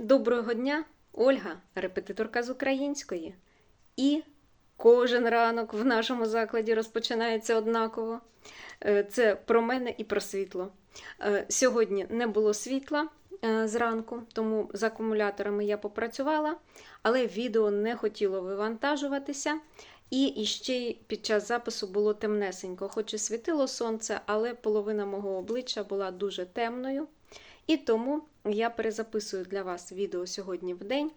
Доброго дня, Ольга, репетиторка з української. І кожен ранок в нашому закладі розпочинається однаково. Е, Це про мене і про світло. Е, Сьогодні не було світла е, зранку, тому з акумуляторами я попрацювала, але відео не хотіло вивантажуватися. І іще під час запису було темнесенько, хоч і світило сонце, але половина мого обличчя була дуже темною. І тому я перезаписую для вас відео сьогодні в день,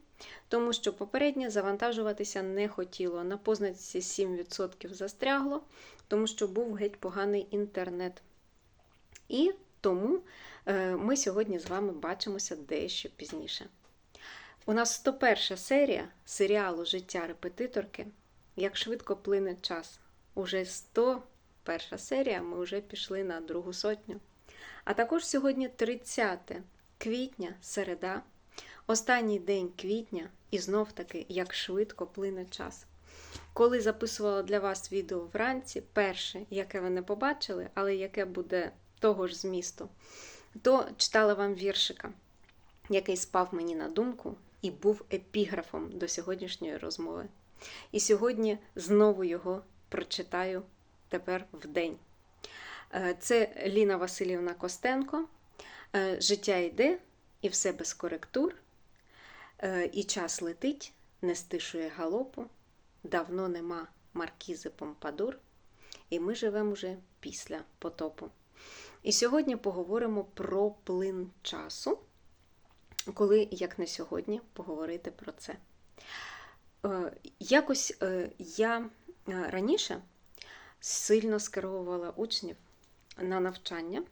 тому що попереднє завантажуватися не хотіло. На позначці 7% застрягло, тому що був геть поганий інтернет. І тому е, ми сьогодні з вами бачимося дещо пізніше. У нас 101 серія серіалу Життя репетиторки. Як швидко плине час. Уже 101 серія, ми вже пішли на другу сотню. А також сьогодні 30 квітня, середа, останній день квітня, і знов таки, як швидко плине час. Коли записувала для вас відео вранці, перше, яке ви не побачили, але яке буде того ж змісту, то читала вам віршика, який спав мені на думку і був епіграфом до сьогоднішньої розмови. І сьогодні знову його прочитаю тепер в день. Е, Це Ліна Васильівна Костенко. Е, Життя йде і все без коректур. Е, І час летить, не стишує галопу. Давно нема маркізи Помпадур. І ми живемо вже після потопу. І сьогодні поговоримо про плин часу, коли, як не сьогодні, поговорити про це. Е, Якось я раніше сильно скеровувала учнів на навчання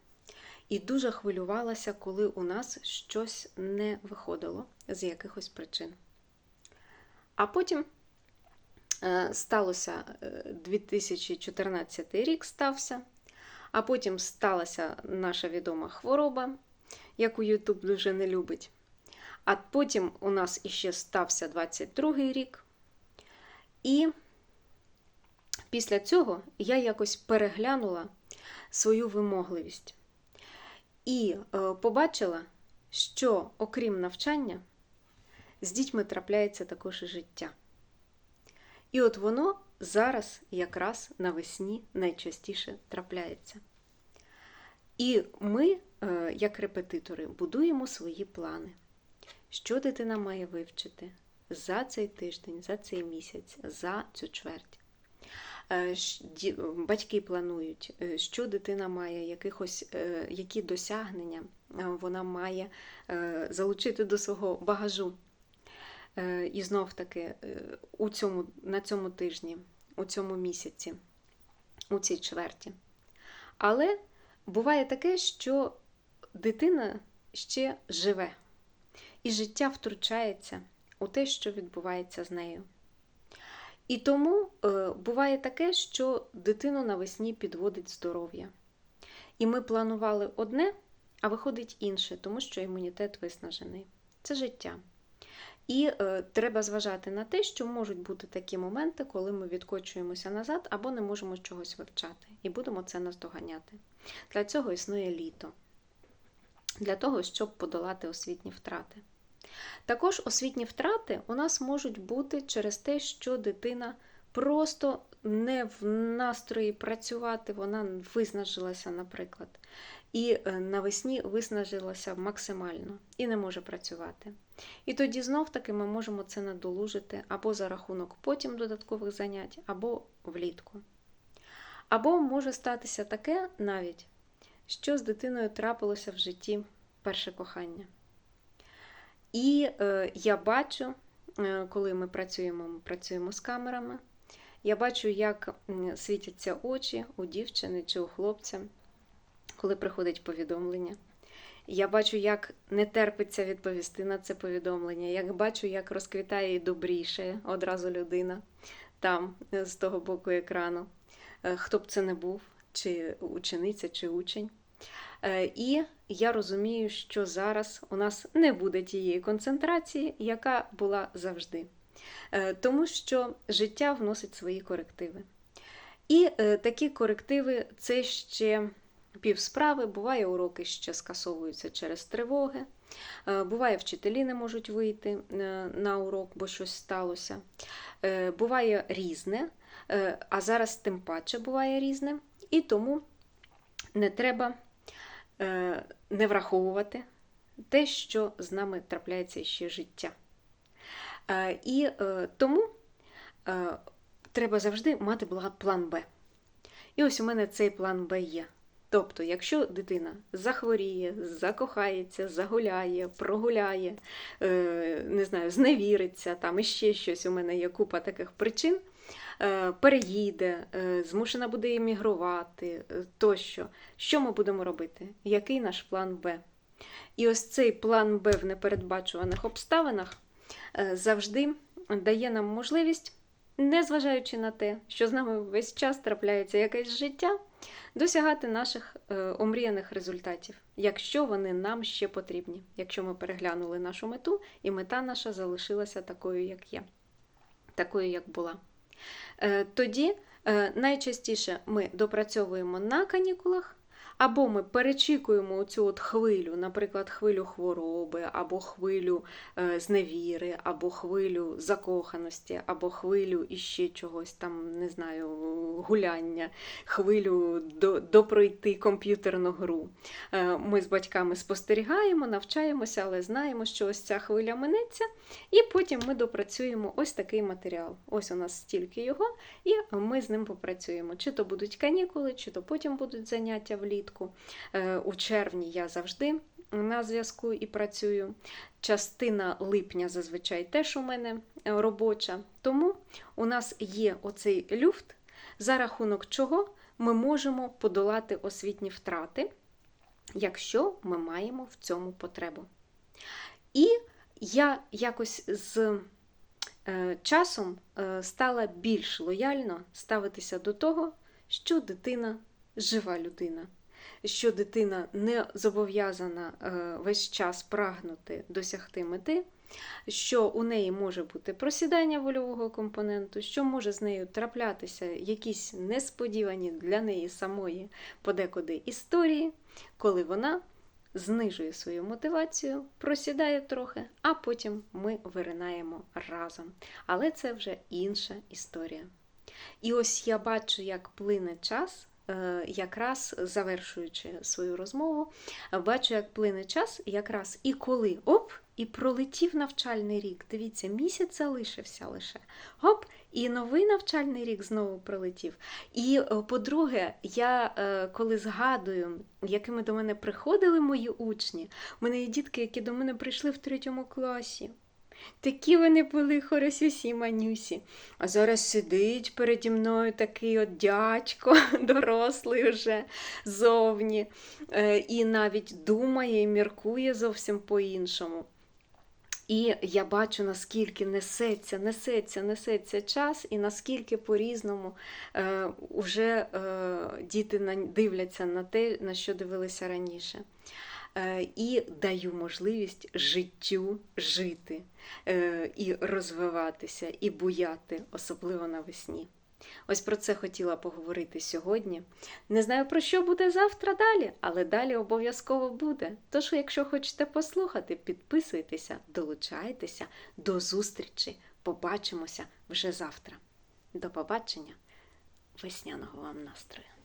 і дуже хвилювалася, коли у нас щось не виходило з якихось причин. А потім е, сталося е, 2014 рік стався, а потім сталася наша відома хвороба, яку Ютуб дуже не любить. А потім у нас іще стався 22-й рік. І після цього я якось переглянула свою вимогливість і е, побачила, що окрім навчання, з дітьми трапляється також і життя. І от воно зараз якраз навесні найчастіше трапляється. І ми, е, як репетитори, будуємо свої плани. Що дитина має вивчити за цей тиждень, за цей місяць, за цю чверть. Е, Батьки планують, е, що дитина має, якихось, е, які досягнення вона має залучити до свого багажу. І знов таки у цьому, на цьому тижні, у цьому місяці, у цій чверті. Але буває таке, що дитина ще живе, і життя втручається у те, що відбувається з нею. І тому е, буває таке, що дитину навесні підводить здоров'я. І ми планували одне, а виходить інше, тому що імунітет виснажений. Це життя. І е, треба зважати на те, що можуть бути такі моменти, коли ми відкочуємося назад або не можемо чогось вивчати, і будемо це наздоганяти. Для цього існує літо, для того, щоб подолати освітні втрати. Також освітні втрати у нас можуть бути через те, що дитина просто не в настрої працювати, вона виснажилася, наприклад, і е, навесні виснажилася максимально і не може працювати. І тоді знов таки ми можемо це надолужити або за рахунок потім додаткових занять, або влітку. Або може статися таке навіть, що з дитиною трапилося в житті перше кохання. І е, я бачу, е, коли ми працюємо, ми працюємо з камерами. Я бачу, як світяться очі у дівчини чи у хлопця, коли приходить повідомлення. Я бачу, як не терпиться відповісти на це повідомлення. Я бачу, як розквітає і добріше одразу людина там, е, з того боку екрану. Е, Хто б це не був, чи учениця, чи учень. Е, І я розумію, що зараз у нас не буде тієї концентрації, яка була завжди. Е, Тому що життя вносить свої корективи. І е, такі корективи це ще пів справи, буває уроки ще скасовуються через тривоги, буває вчителі не можуть вийти на урок, бо щось сталося. Буває різне, а зараз тим паче буває різне, і тому не треба не враховувати те, що з нами трапляється ще життя. Е, І е, тому е, треба завжди мати план Б. І ось у мене цей план Б є. Тобто, якщо дитина захворіє, закохається, загуляє, прогуляє, е, не знаю, зневіриться, там іще щось, у мене є купа таких причин, е, переїде, е, змушена буде емігрувати тощо. Що ми будемо робити? Який наш план Б? І ось цей план Б в непередбачуваних обставинах завжди дає нам можливість, незважаючи на те, що з нами весь час трапляється якесь життя, досягати наших е, омріяних результатів, якщо вони нам ще потрібні, якщо ми переглянули нашу мету, і мета наша залишилася такою, як є, такою, як була. Е, тоді е, найчастіше ми допрацьовуємо на канікулах. Або ми перечікуємо цю от хвилю, наприклад, хвилю хвороби, або хвилю е, зневіри, або хвилю закоханості, або хвилю іще чогось там, не знаю, гуляння, хвилю до, допройти комп'ютерну гру. Е, Ми з батьками спостерігаємо, навчаємося, але знаємо, що ось ця хвиля минеться, і потім ми допрацюємо ось такий матеріал. Ось у нас стільки його, і ми з ним попрацюємо. Чи то будуть канікули, чи то потім будуть заняття влітку. Е, У червні я завжди на зв'язку і працюю. Частина липня зазвичай теж у мене е, робоча. Тому у нас є оцей люфт, за рахунок чого ми можемо подолати освітні втрати, якщо ми маємо в цьому потребу. І я якось з е, часом стала більш лояльно ставитися до того, що дитина жива людина, що дитина не зобов'язана е, весь час прагнути досягти мети, що у неї може бути просідання вольового компоненту, що може з нею траплятися якісь несподівані для неї самої подекуди історії, коли вона знижує свою мотивацію, просідає трохи, а потім ми виринаємо разом. Але це вже інша історія. І ось я бачу, як плине час, якраз завершуючи свою розмову, бачу, як плине час, якраз і коли оп, і пролетів навчальний рік. Дивіться, місяць залишився лише. Оп, і новий навчальний рік знову пролетів. І, е, по-друге, я е, коли згадую, якими до мене приходили мої учні, у мене є дітки, які до мене прийшли в третьому класі. Такі вони були хоросюсі манюсі. А зараз сидить переді мною такий от дядько, дорослий уже зовні, е, і навіть думає і міркує зовсім по-іншому. І я бачу, наскільки несеться, несеться, несеться час, і наскільки по-різному е, уже е, діти дивляться на те, на що дивилися раніше. Е, і даю можливість життю жити, е, і розвиватися, і буяти, особливо навесні. Ось про це хотіла поговорити сьогодні. Не знаю, про що буде завтра далі, але далі обов'язково буде. Тож, якщо хочете послухати, підписуйтеся, долучайтеся до зустрічі. Побачимося вже завтра. До побачення, весняного вам настрою!